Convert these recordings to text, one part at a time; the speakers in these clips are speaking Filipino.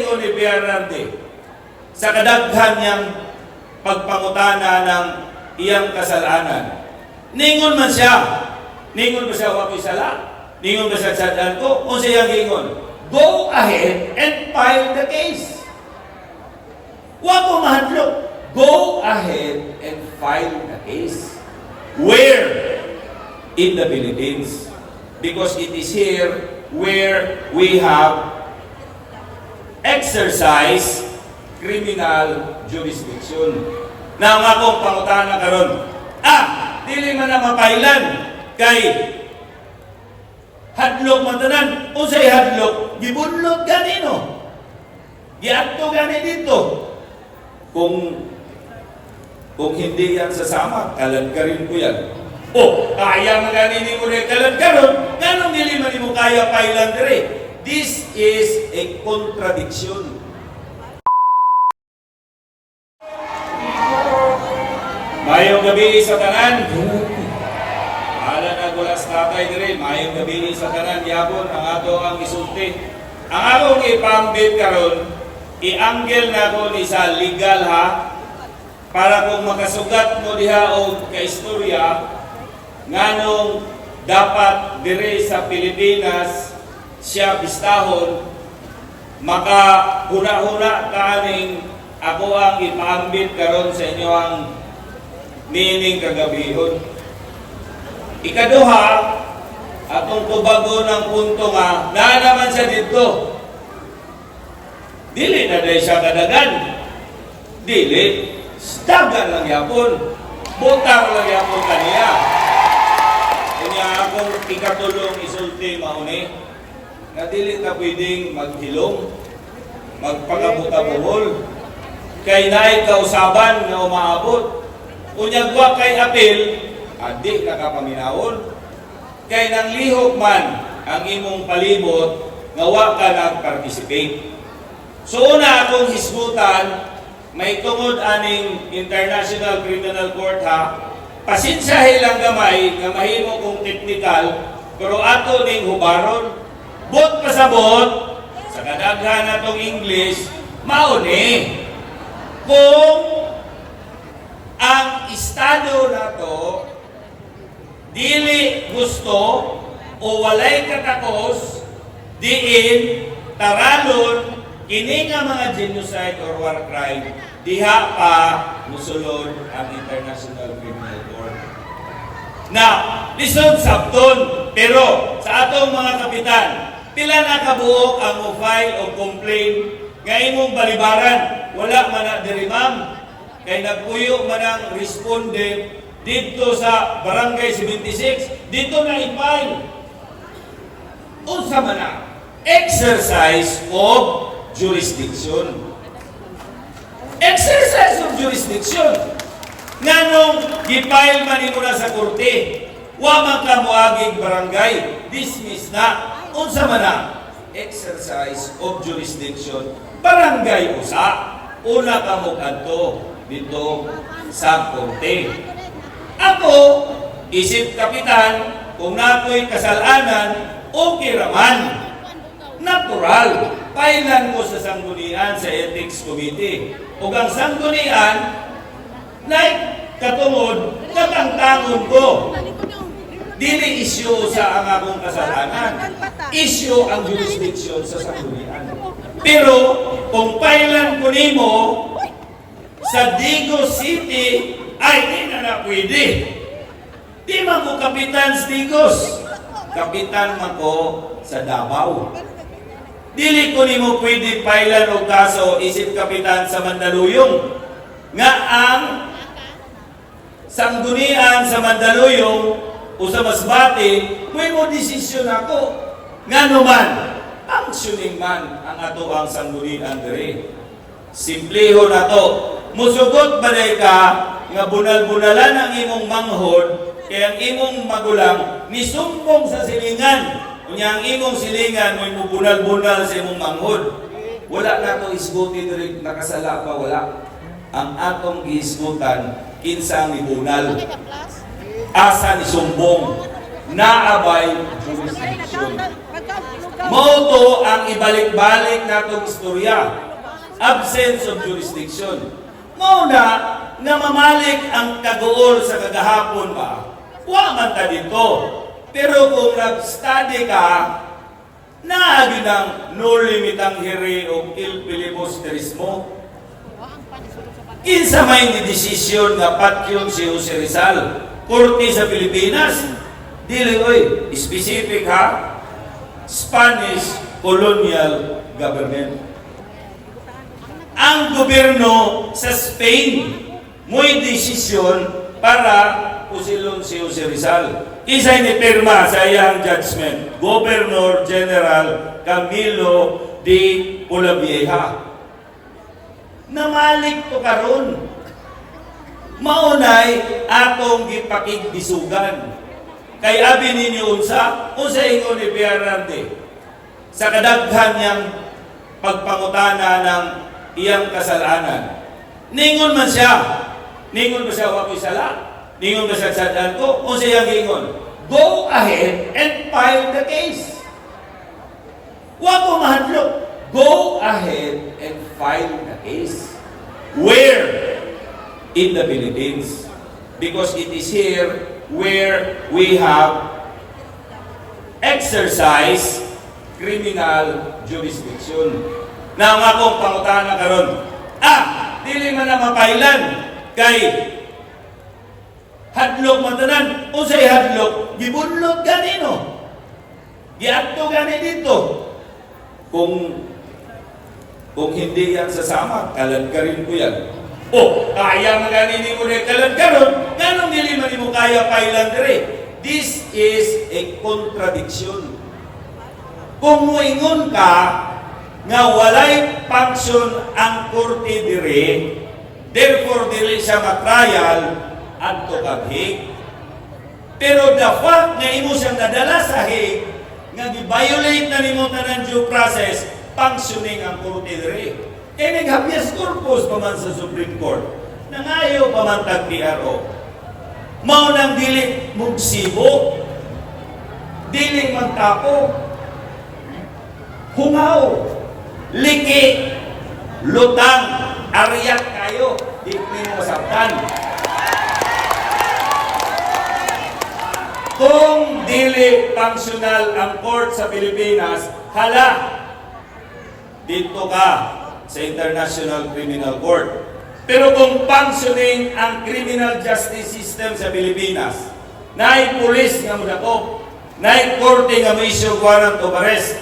ingon ni Bernarde sa kadaghan niyang pagpangutana ng iyang kasalanan. Ningon man siya. Ningon ba siya wako'y sala? Ningon ba siya sadaan ko? O siya gingon? Go ahead and file the case. Wako mahadlok. Go ahead and file the case. Where? In the Philippines. Because it is here where we have exercise criminal jurisdiction. Na ang akong pangutana karon. Ah, dili man na mapailan kay hadlok man tanan. Unsay hadlok? Gibunlot ganino. Giadto gani dito. Kung kung hindi yan sasama, kaladkarin ko yan. Oh, kaya man gani ni mo rin kaladkaron, ganong dili man mo kaya pailan dire. This is a contradiction. Mayong gabi sa tanan. Ala na gulas tatay dire, mayong gabi sa tanan yapon ang ato ang isulti. Ang akong ipambit karon, i-angle na ko ni sa legal ha para kung makasugat mo diha og kaistorya nganong dapat dire sa Pilipinas siya bistahon maka huna-huna kaning ako ang ipaambit karon sa inyo ang meaning kagabihon. Ikaduha, atong tubago ng punto nga, na naman siya dito. Dili na dahil siya kadagan. Dili. Dagan lang yapon. Butar lang yapon kaniya. Kanya akong ikatulong isulti mauni na dili ka pwedeng maghilom, magpagabuta-buhol, kay naay kausaban na umaabot. Unyagwa kay apil, adi nakapaminawon. Kay nang lihok man ang imong palibot, ngawa ka nag-participate. So una akong hisgutan, may tungod aning International Criminal Court ha, pasensyahe lang gamay nga mahimo kong technical, pero ato ning hubaron, bot pasabot, sa kadaghan natong English, mauni. Kung ang estado nato dili gusto o walay katakos diin taralon kini nga mga genocide or war crime diha pa musulod ang International Criminal Court. Now, lisod sabton, pero sa atong mga kapitan, pila na kabuok ang mo file o complaint nga imong balibaran, wala man na diri ma'am, kay nagpuyo man ang respondent dito sa Barangay 76, dito na i-file. Unsa man na? Exercise of jurisdiction. Exercise of jurisdiction. Nganong gi-file man nimo na sa korte, wa man ka moagig barangay, dismiss na. Unsa man na? Exercise of jurisdiction. Barangay usa. Una ka mo kadto dito sa korte. Ako, isip kapitan, kung nako'y kasalanan, okay raman. Natural. Pailan ko sa sanggunian sa Ethics Committee. O ang sanggunian, like katungod, katangtangon ko. Dili issue sa ang akong kasalanan. Issue ang jurisdiction sa sanggunian. Pero, kung pailan ko nimo, sa Digo City, ay di na na pwede. Di man ko kapitan sa Digos. Kapitan man ko sa Davao. Dili ko nimo pwede pailan og kaso isip kapitan sa Mandaluyong. Nga ang sanggunian sa Mandaluyong o sa Masbate, may mo desisyon ako. Nga naman, functioning man ang ato ang sanggunian dire. Simpleho na to. Musugot ba ka nga bunal-bunalan ang imong manghod kay ang imong magulang nisumbong sa silingan. Kunya ang imong silingan mo bunal-bunal sa imong manghod. Wala na to isguti diri nakasala pa wala. Ang atong giisgutan kinsa ang ibunal. Asa ni sumbong naabay jurisdiction. Moto ang ibalik-balik natong istorya. Absence of jurisdiction. Mauna, nga mamalik ang kagool sa kagahapon ba? Wa man ta dito. Pero kung nag-study ka, naagi ng no limit ang hiri o il filibusterismo. Kinsa may ni desisyon nga patyon si Jose Rizal, korte sa Pilipinas. Dili oy, specific ha. Spanish colonial government. Ang gobyerno sa Spain mo'y desisyon para usilon si Jose Rizal. Isa ni pirma sa iyang judgment, Governor General Camilo de Polavieja. Namalik to karon. Maunay atong gipakigdisugan. Kay abi ninyo unsa, unsa ingon ni Bernarde sa kadaghan niyang pagpangutana ng iyang kasalanan. Ningon man siya. Ningon ba siya wa ko'y sala? Ningon ba siya sadaan ko? Unsa iyang ingon? Go ahead and file the case. Wa ko mahadlok. Go ahead and file the case. Where? In the Philippines. Because it is here where we have exercise criminal jurisdiction. Na ang akong pangutana karon, ah, dili man na mapailan kay hadlok man tanan. Unsay hadlok? Gibunlot ganino. Giadto gani dito. Kung kung hindi yan sasama, kalad ka rin ko yan. O, kaya nga gani ni mo rin kalad ka ron, ganong dili man mo kaya pailan dire. This is a contradiction. Kung muingon ka nga walay function ang korte dire, therefore dili siya matrial adto kag. Pero the fact nga imo siyang nadala sa Hague, nga gi-violate na nimo tanan due process, functioning ang korte dire. Kaya nag-habeas corpus pa man sa Supreme Court, nangayo pa man tag PRO. Mao nang dili mugsibo, dili magtapo, hungaw, liki, lutang, ariyak kayo, di mo masabtan. Kung dili functional ang court sa Pilipinas, hala, dito ka sa International Criminal Court. Pero kung functioning ang criminal justice system sa Pilipinas, naay pulis nga mudako, naay korte nga issue warrant of arrest,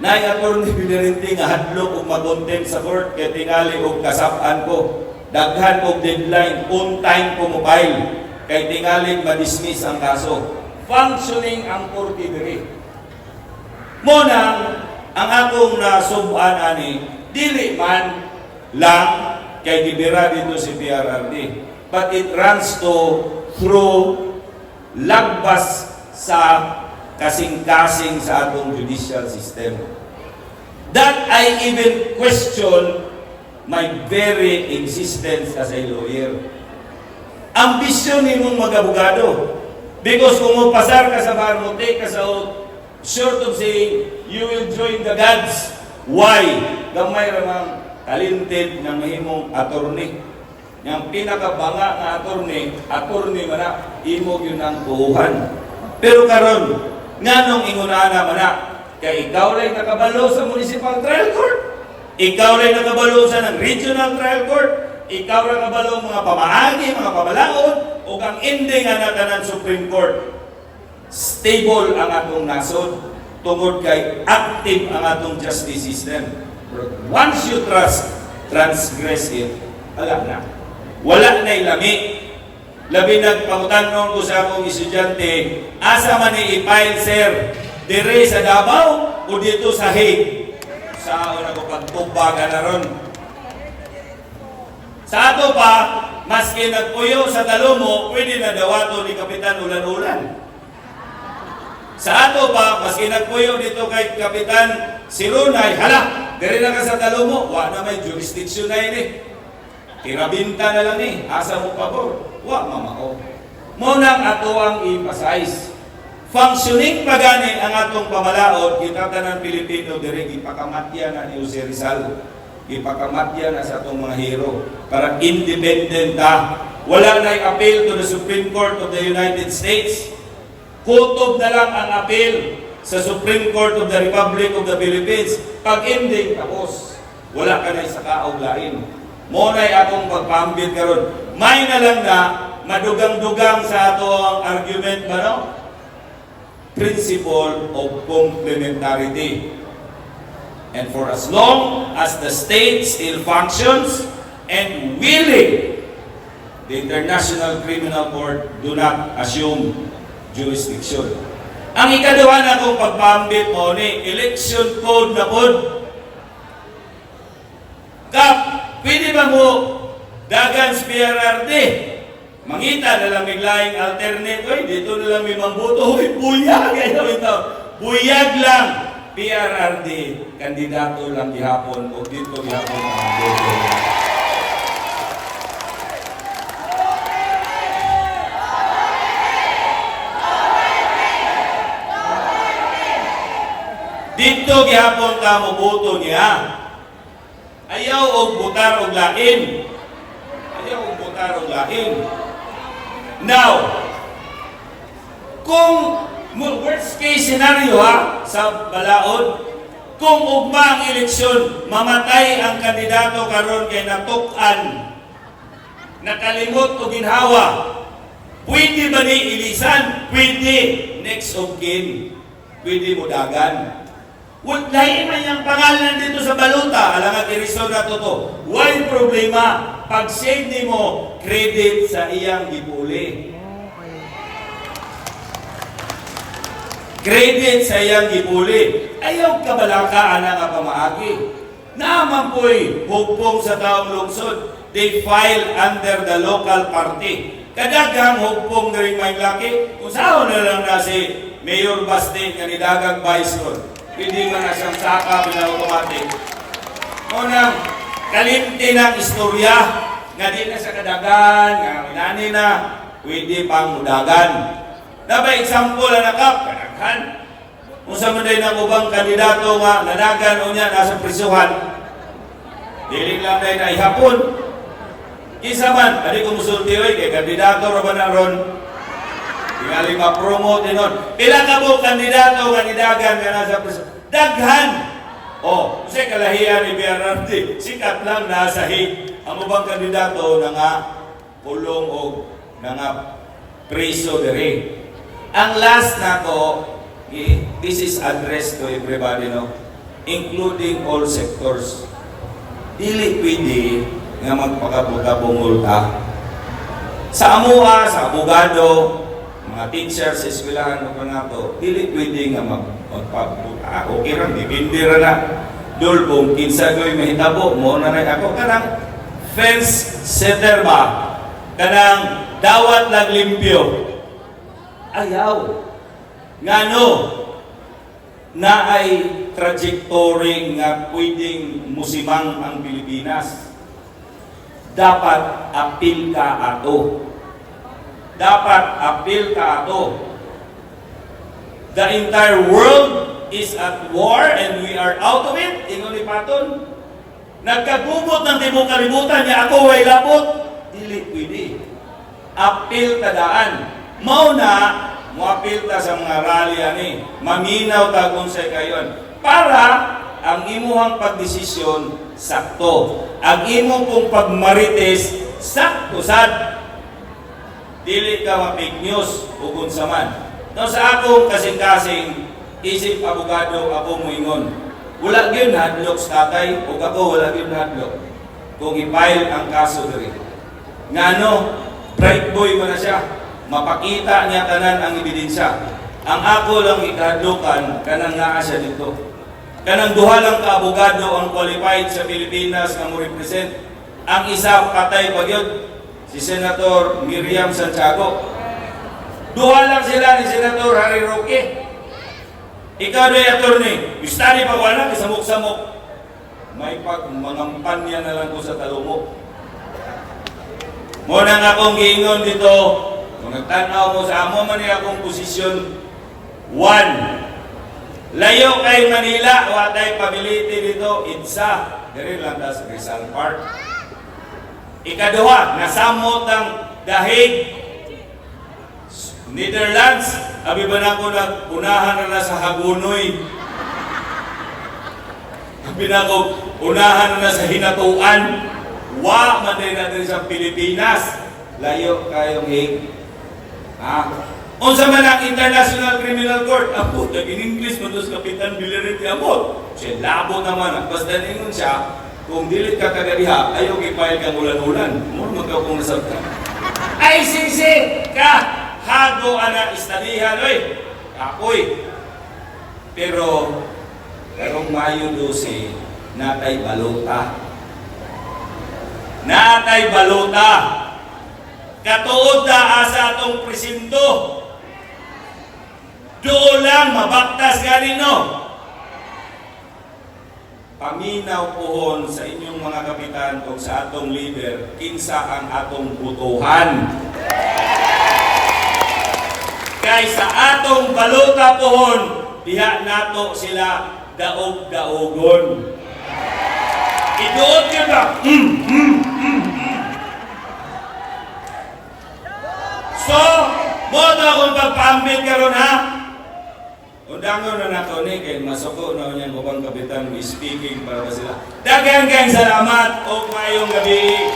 naay attorney pinirente nga hadlok og makontempt sa court kay tingali og kasap-an ko, daghan og deadline, on time ko mobile, kay tingali ma-dismiss ang kaso. Functioning ang korte diri. Mo nang ang akong nasubuan ani dili man lang kay gibira dito si PRRD but it runs to through lagbas sa kasing-kasing sa atong judicial system that I even question my very existence as a lawyer ambisyon nimong mag-abogado because kung mupasar ka sa bar mo take ka sa oath short of saying you will join the gods. Why? Gamay ramang talented ng mahimong attorney. Yang pinakabanga nga attorney, attorney man na, imo yun ang tuuhan. Pero karon, nganong inguna man na, kay ikaw lang nakabalo sa municipal trial court, ikaw lang nakabalo sa ng regional trial court, ikaw lang nakabalo mga pamaagi, mga pamalaod, o ang ending nga natanan Supreme Court stable ang atong nasod tungod kay active ang atong justice system. But once you trust, transgress it, ala na. Wala na ilami. Labi nagpangutanon ko sa akong estudyante, asa man ni i-file, sir? Dire sa Davao o dito sa Hague? Sa una ko pagtubaga na ron. Sa ato pa, maski nagpuyo sa talomo, pwede na dawato ni Kapitan Ulan-Ulan. Sa ato pa, maski nagpuyo dito kay Kapitan Sirunay, hala, diri na ka sa talo mo, wa na may jurisdiction na ini. Kirabinta na lang ni, asa mo pabor, wa mamao. Mo nang ato ang emphasize. functioning pa gani ang atong pamalaod, kita tanan Pilipino diri gipakamatya na ni Jose Rizal. Gipakamatya na sa atong mga hero para independent ta. Wala na appeal to the Supreme Court of the United States. Kutob na lang ang appeal sa Supreme Court of the Republic of the Philippines. Pag ending, tapos. Wala ka na sa kauglain. Mo na'y akong pagpambit karon. May na lang na madugang-dugang sa ato ang argument ba no? Principle of complementarity. And for as long as the state still functions and willing, the International Criminal Court do not assume jurisdiction. Ang ikaduha na kong pagpambit mo ni election code na pod. Kap, pwede ba mo dagan sa PRRD? Mangita na lang may laing alternate. Oy, dito na lang may mambuto. Uy, buyag! Ano ito? Buyag lang! PRRD, kandidato lang gihapon o dito gihapon ang. Dito gihapon ka mo boto niya. Ayaw og butar og lain. Ayaw og butar og lain. Now, kung worst case scenario ha, sa balaod, kung ugma ang eleksyon, mamatay ang kandidato karon kay natukan, nakalimot o ginhawa, pwede ba ni ilisan? Pwede. Next of kin, pwede mo dagan. Lahi man yung pangalan dito sa baluta, alam nga kiriso na to Why problema? Pag save ni mo, credit sa iyang gipuli. Credit sa iyang gipuli. Ayaw kabalaka ana nga pamaagi. Naman po'y hugpong sa taong lungsod. They file under the local party. Kadagang hugpong na rin may laki. Kung saan na lang na si Mayor Basti nga nidagang vice ron. Pwede man na siyang saka bila automatic. Unang kalimti ng istorya nga di na sa kadagan, nga inani na, pwede pang mudagan. Nabay example na nakap, kadaghan. Kung sa mga na ubang kandidato nga nanagan o niya nasa prisuhan, dili lang na ihapon. Kisa man, adi ko musulti oy, kay kandidato ra ba? Tingali ma-promote nun. Pila ka mo kandidato nga nidagan nga nasa prisuhan? Daghan! O, kasi kalahiyan ni BRRT, sikat lang nasa hig. Ang ubang kandidato na nga pulong o na nga preso diri. Ang last na ko, this is addressed to everybody, no? Including all sectors. Dili pwede nga magpakabugabong multa. Sa amua, sa abogado, mga teachers sa eskwelahan o panato, dili pwede nga mag magpabuta. Ah, okay ra, dipindi ra na. Dulbong, kinsa ko'y mahitabo, mo na rin ako kanang fence setter ba? Kanang dawat lang limpyo. Ayaw. Ngano? Na ay trajectory nga pwedeng musimang ang Pilipinas. Dapat apil ka ato. Dapat apil ka ato. The entire world is at war and we are out of it. Ingon Paton. Nagkagubot ng tibong kalibutan niya ako way labot. Dili pwede. Apil tadaan. Mao na moapil ta sa mga rally ani. Maminaw ta kung sa kayon. Para ang imuhang pagdesisyon sakto. Ang imo pong pagmarites sakto sad. Dili ka ma-fake news o kung sa man. No, sa akong kasing-kasing isip abogado ako moingon. Wala gyud hadlok sa tatay o ako wala gyud hadlok. Kung i-file ang kaso diri. Ngano, bright boy man na siya. Mapakita niya tanan ang ebidensya. Ang ako lang ikadlokan kanang naa siya dito. Kanang duha lang ka abogado ang qualified sa Pilipinas nga mo represent. Ang isa patay pa gyud si Senator Miriam Santiago. Duha lang sila ni Senator Harry Roque. Ikaw na attorney, study pa wala, kasamok-samok. May pag mangampan niya na lang ko sa talumok. Muna nga akong giingon dito, kung nagtanaw mo sa amo man akong posisyon, One, layo kay Manila, wa tay pability dito, IDSA, diri lang sa Rizal Park. Ikaduha, nasamot ang dahig Netherlands, abi ba na ko na unahan na sa Hagunoy. Abi na ko unahan na sa Hinatuan. Wa man natin sa Pilipinas. Layo kayong hig. Ha? Unsa man ang International Criminal Court? Apo, in English mo Kapitan Bilirit Abot. Siya labo naman. Basta ningon siya, kung dilit ka kagariha, ayaw kipahil kang ulan-ulan. Mo magkaw kung nasabta. Ay, sisi! Ka! Hago ana istadihan, oy! Ako'y! Pero, karong Mayo 12, natay balota. Natay balota. Katuod na asa atong presinto. Doon lang mabaktas galing no. Paminaw pohon sa inyong mga kapitan o sa atong leader, kinsa ang atong butuhan. Kay sa atong balota pohon, diha nato sila daog-daogon. Iduot yun ba? Mm, mm, mm, mm. So, mo na akong pagpaambit karon ha? Undangon na nato ni kay masuko na niyan ubang kapitan speaking para sila. Daghang salamat o mayong gabi.